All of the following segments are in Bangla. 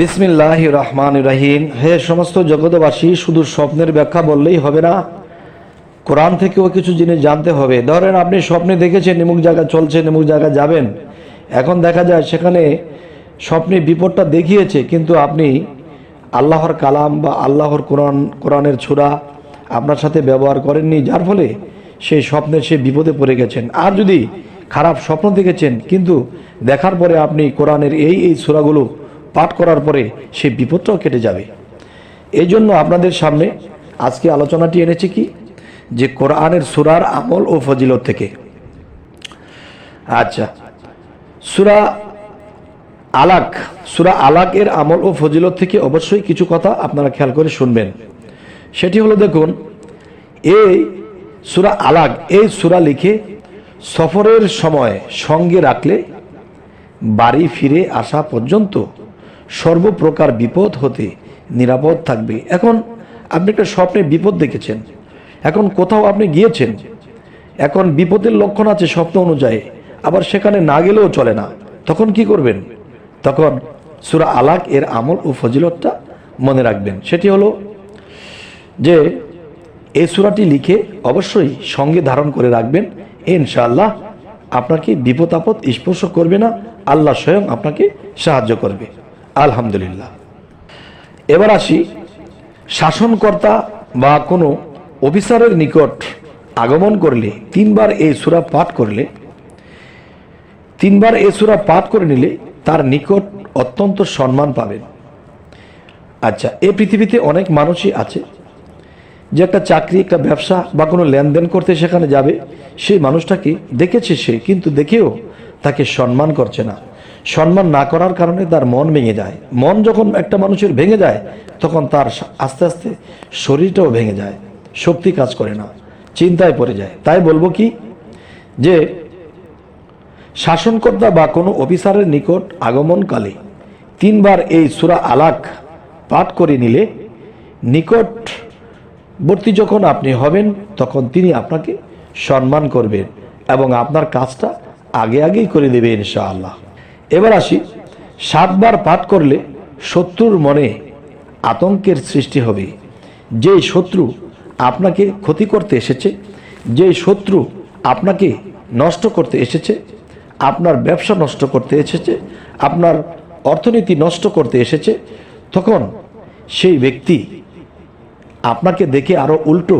বিসমিল্লাহ রহমান রাহিম। হে সমস্ত জগতবাসী শুধু স্বপ্নের ব্যাখ্যা বললেই হবে না, কোরআন থেকেও কিছু জিনিস জানতে হবে। ধরেন আপনি স্বপ্নে দেখেছেন নিমুক জায়গা চলছে নিমুক জায়গা যাবেন। এখন দেখা যায় সেখানে স্বপ্নে বিপদটা দেখিয়েছে, কিন্তু আপনি আল্লাহর কালাম বা আল্লাহর কোরআন, কোরআনের ছোড়া আপনার সাথে ব্যবহার করেননি, যার ফলে সেই স্বপ্নে সে বিপদে পড়ে গেছেন। আর যদি খারাপ স্বপ্ন দেখেছেন, কিন্তু দেখার পরে আপনি কোরআনের এই এই ছোড়াগুলো পাঠ করার পরে সেই বিপদটাও কেটে যাবে। এই জন্য আপনাদের সামনে আজকে আলোচনাটি এনেছি কি? যে কোরআনের সুরার আমল ও ফজিলত থেকে। আচ্ছা সুরা আলাক সুরা আলাক এর আমল ও ফজিলত থেকে অবশ্যই কিছু কথা আপনারা খেয়াল করে শুনবেন। সেটি হলো দেখুন, এই সুরা আলাক, এই সুরা লিখে সফরের সময় সঙ্গে রাখলে বাড়ি ফিরে আসা পর্যন্ত সর্বপ্রকার বিপদ হতে নিরাপদ থাকবে। এখন আপনি একটা স্বপ্নে বিপদ দেখেছেন। এখন কোথাও আপনি গিয়েছেন। এখন বিপদের লক্ষণ আছে স্বপ্ন অনুযায়ী। আবার সেখানে না গেলেও চলে না। তখন কি করবেন? তখন সুরা আলাক এর আমল ও ফজিলতটা মনে রাখবেন। সেটি হলো যে এই সুরাটি লিখে অবশ্যই সঙ্গে ধারণ করে রাখবেন। ইনশাআল্লাহ আপনাকে বিপদ আপদ স্পর্শ করবে না। আল্লাহ স্বয়ং আপনাকে সাহায্য করবে। আলহামদুলিল্লাহ। এবার আসি, শাসনকর্তা বা কোনো অফিসারের নিকট আগমন করলে, তিনবার এই সুরা পাঠ করলে, তিনবার এই সুরা পাঠ করে নিলে তার নিকট অত্যন্ত সম্মান পাবেন। আচ্ছা এ পৃথিবীতে অনেক মানুষই আছে, যে একটা চাকরি, একটা ব্যবসা বা কোনো লেনদেন করতে সেখানে যাবে, সেই মানুষটাকে দেখেছে সে, কিন্তু দেখেও তাকে সম্মান করছে না। সম্মান না করার কারণে তার মন ভেঙে যায়। মন যখন একটা মানুষের ভেঙে যায়, তখন তার আস্তে আস্তে শরীরটাও ভেঙে যায়। শক্তি কাজ করে না, চিন্তায় পড়ে যায়। তাই বলব কি যে, শাসনকর্তা বা কোনো অফিসারের নিকট আগমনকালে তিনবার এই সুরা আলাক পাঠ করে নিলে নিকটবর্তী যখন আপনি হবেন, তখন তিনি আপনাকে সম্মান করবেন এবং আপনার কাজটা আগে আগেই করে দেবে ইনশাআল্লাহ। এবার আসি, সাতবার পাঠ করলে শত্রুর মনে আতঙ্কের সৃষ্টি হবে। যেই শত্রু আপনাকে ক্ষতি করতে এসেছে, যেই শত্রু আপনাকে নষ্ট করতে এসেছে, আপনার ব্যবসা নষ্ট করতে এসেছে, আপনার অর্থনীতি নষ্ট করতে এসেছে, তখন সেই ব্যক্তি আপনাকে দেখে আরও উল্টো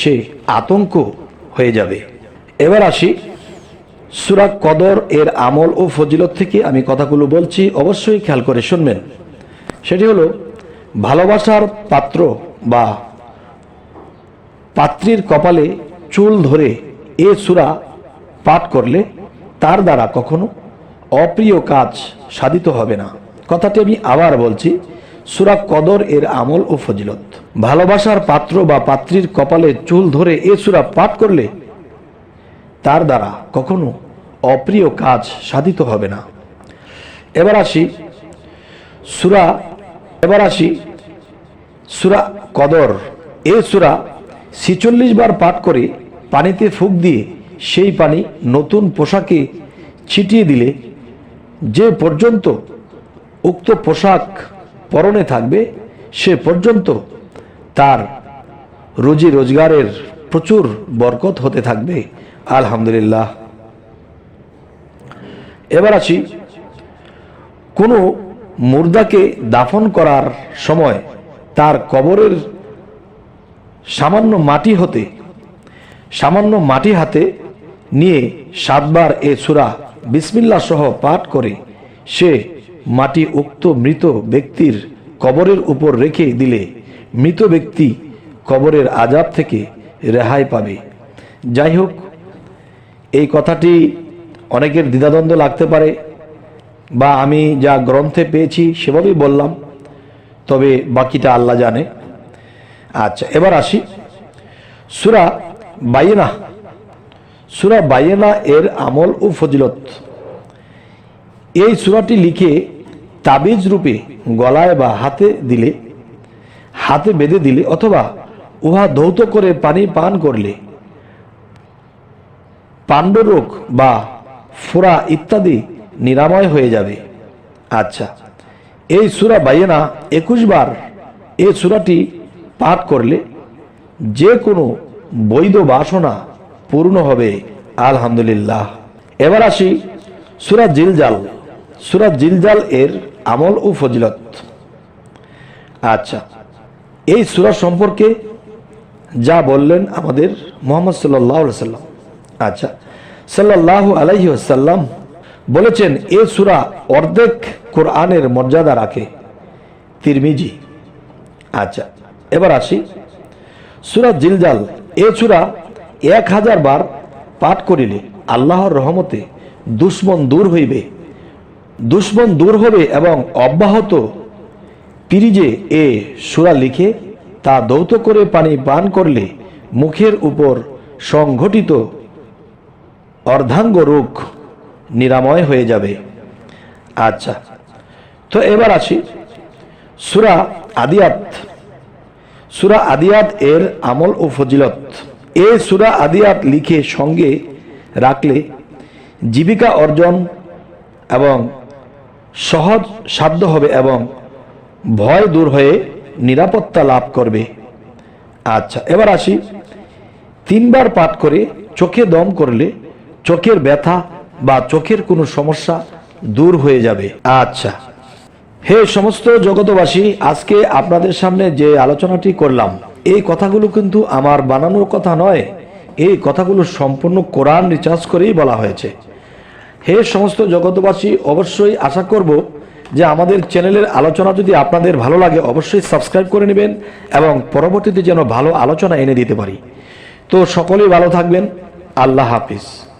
সে আতঙ্ক হয়ে যাবে। এবার আসি সুরা কদর এর আমল ও ফজিলত থেকে আমি কথাগুলো বলছি, অবশ্যই খেয়াল করে শুনবেন। সেটি হলো, ভালোবাসার পাত্র বা পাত্রীর কপালে চুল ধরে এ সুরা পাঠ করলে তার দ্বারা কখনো অপ্রিয় কাজ সাধিত হবে না। কথাটি আমি আবার বলছি, সুরা কদর এর আমল ও ফজিলত। ভালোবাসার পাত্র বা পাত্রীর কপালে চুল ধরে এ সুরা পাঠ করলে তার দ্বারা কখনো অপ্রিয় কাজ সাধিত হবে না। এবার আসি সুরা, এবার আসি সুরা কদর। এ সুরা ছিচল্লিশ বার পাঠ করে পানিতে ফুক দিয়ে সেই পানি নতুন পোশাকে ছিটিয়ে দিলে যে পর্যন্ত উক্ত পোশাক পরনে থাকবে, সে পর্যন্ত তার রুজি রোজগারের প্রচুর বরকত হতে থাকবে। আলহামদুলিল্লাহ। এবার আসি কোনো মুর্দাকে দাফন করার সময় তার কবরের সামান্য মাটি হতে, সামান্য মাটি হাতে নিয়ে সাতবার এ সুরা বিসমিল্লা সহ পাঠ করে সে মাটি উক্ত মৃত ব্যক্তির কবরের উপর রেখে দিলে মৃত ব্যক্তি কবরের আজাব থেকে রেহাই পাবে। যাই হোক এই কথাটি অনেকের দ্বিধাদ্বন্দ্ব লাগতে পারে বা আমি যা গ্রন্থে পেয়েছি সেভাবেই বললাম, তবে বাকিটা আল্লাহ জানে। আচ্ছা এবার আসি। সুরা বাইনা। সুরা বাইনা এর আমল ও ফজিলত। এই সুরাটি লিখে তাবিজ রূপে গলায় বা হাতে দিলে, হাতে বেঁধে দিলে অথবা উহা ধৌত করে পানি পান করলে পাণ্ডরোগ বা ফোড়া ইত্যাদি নিরাময় হয়ে যাবে। আচ্ছা এই সুরা বাইনা একুশ বার এই সুরাটি পাঠ করলে যে কোনো বৈধ বাসনা পূর্ণ হবে, আলহামদুলিল্লাহ। এবার আসি সুরা জিলজাল। সুরা জিলজাল এর আমল ও ফজিলত। আচ্ছা এই সুরা সম্পর্কে যা বললেন আমাদের মোহাম্মদ সাল্লাহ সাল্লাম আচ্ছা। সাল্লাহ আলাইহি আসাল্লাম বলেছেন, এ সুরা অর্ধেক কোরআনের মর্যাদা রাখে। তিরমিজি। আচ্ছা এবার আসি। সুরা জিলজাল, এ সুরা এক হাজার বার পাঠ করিলে আল্লাহর রহমতে দুশ্মন দূর হইবে। দুশ্মন দূর হবে এবং অব্যাহত পিরিজে এ সুরা লিখে তা দৌত করে পানি পান করলে মুখের উপর সংঘটিত অর্ধাঙ্গ রোগ নিরাময় হয়ে যাবে। আচ্ছা তো এবার আসি সুরা আদিয়াত। সুরা আদিয়াত এর আমল ও ফজিলত। এ সুরা আদিয়াত লিখে সঙ্গে রাখলে জীবিকা অর্জন এবং সহজ সাধ্য হবে এবং ভয় দূর হয়ে নিরাপত্তা লাভ করবে। আচ্ছা এবার আসি তিনবার পাঠ করে চোখে দম করলে চোখের ব্যথা বা চোখের কোনো সমস্যা দূর হয়ে যাবে। আচ্ছা। হে সমস্ত জগতবাসী আজকে আপনাদের সামনে যে আলোচনাটি করলাম এই কথাগুলো কিন্তু আমার বানানোর কথা নয় এই কথাগুলো সম্পূর্ণ কোরআন রিচার্জ করেই বলা হয়েছে। হে সমস্ত জগতবাসী অবশ্যই আশা করব যে আমাদের চ্যানেলের আলোচনা যদি আপনাদের ভালো লাগে অবশ্যই সাবস্ক্রাইব করে নেবেন এবং পরবর্তীতে যেন ভালো আলোচনা এনে দিতে পারি। তো সকলেই ভালো থাকবেন। আল্লাহ হাফিজ।